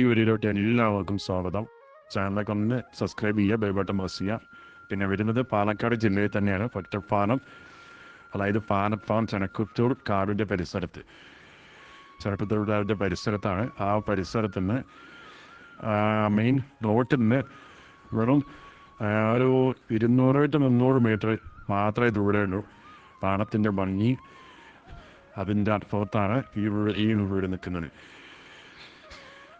ഈ വീഡിയോയിലോട്ട് എല്ലാവർക്കും സ്വാഗതം. ചാനലൊക്കെ ഒന്ന് സബ്സ്ക്രൈബ് ചെയ്യുക ബൈബട്ടം പ്രസ് ചെയ്യുക. പിന്നെ വരുന്നത് പാലക്കാട് ജില്ലയിൽ തന്നെയാണ് ഒറ്റപ്പാലം അതായത് പാലപ്പാലം ചെനക്കുത്തൂർ കാടിന്റെ പരിസരത്ത്. ചെറുപ്പത്തൂരുടെ പരിസരത്താണ്. ആ പരിസരത്ത് നിന്ന് മെയിൻ റോട്ടിൽ നിന്ന് വെറും ഒരു ഇരുന്നൂറ് മുന്നൂറ് മീറ്റർ മാത്രമേ ദൂരമുള്ളൂ പാലത്തിന്റെ ഭംഗി അതിന്റെ അപ്പുറത്താണ് ഈ വീട് ഈ വീട് നിൽക്കുന്നത്.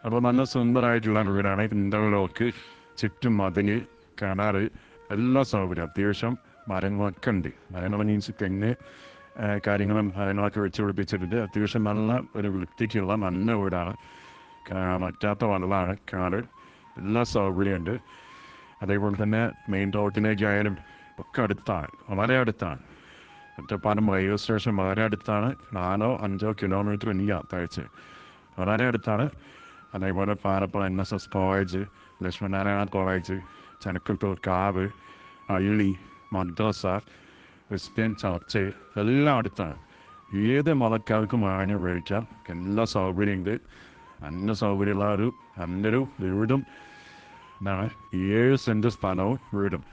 അപ്പോൾ നല്ല സുന്ദരമായിട്ടുള്ള വീടാണ്. ഇന്റർലോക്ക് ചുറ്റും മതിൽ കിണറ് എല്ലാ സൗകര്യം അത്യാവശ്യം മരങ്ങളൊക്കെ ഉണ്ട്. മരങ്ങൾ മീൻസ് തെങ്ങ് കാര്യങ്ങളും മരങ്ങളൊക്കെ വെച്ച് പിടിപ്പിച്ചിട്ടുണ്ട്. അത്യാവശ്യം നല്ല ഒരു വൃത്തിക്കുള്ള നല്ല വീടാണ്. മറ്റാത്ത വെള്ളമാണ് കാട് എല്ലാ സൗകര്യമുണ്ട് അതേപോലെ തന്നെ മെയിൻ റോഡിലേക്കായാലും ഒക്കെ അടുത്താണ്. വളരെ അടുത്താണ്. ഒറ്റപ്പാലം റെയിൽവേ സ്റ്റേഷൻ വളരെ അടുത്താണ്. നാലോ അഞ്ചോ കിലോമീറ്റർ ഇല്ല അത്താഴ്ച വളരെ അടുത്താണ്. അതേപോലെ Palappuzha N S S college Lakshmananarayana college Chanakkattur കാവ് അള്ളി മദ്രസ ക്രിസ്ത്യൻ ചർച്ച് എല്ലാം അടുത്താണ് ഏത് മതക്കാർക്കും വാങ്ങി ഉപയോഗിക്കാം എല്ലാ സൗകര്യമുണ്ട് നല്ല സൗകര്യമുള്ള ഒരു നല്ലൊരു വീടും എന്താണ് ഏഴ് സെൻറ്റ് സ്ഥലവും വീടും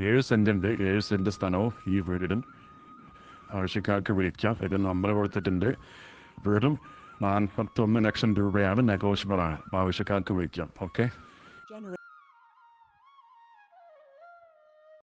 ഏഴ് സെൻറ്റുണ്ട് ഏഴ് സെൻറ്റ് സ്ഥലവും ഈ വീടിനും ആവശ്യക്കാർക്ക് വിളിക്കാം ഇത് നമ്പർ കൊടുത്തിട്ടുണ്ട് വെറും നാൽപ്പത്തൊന്ന് ലക്ഷം രൂപയാണ് നെഗോഷ്യബിളാണ് ആവശ്യക്കാർക്ക് വിളിക്കാം ഓക്കെ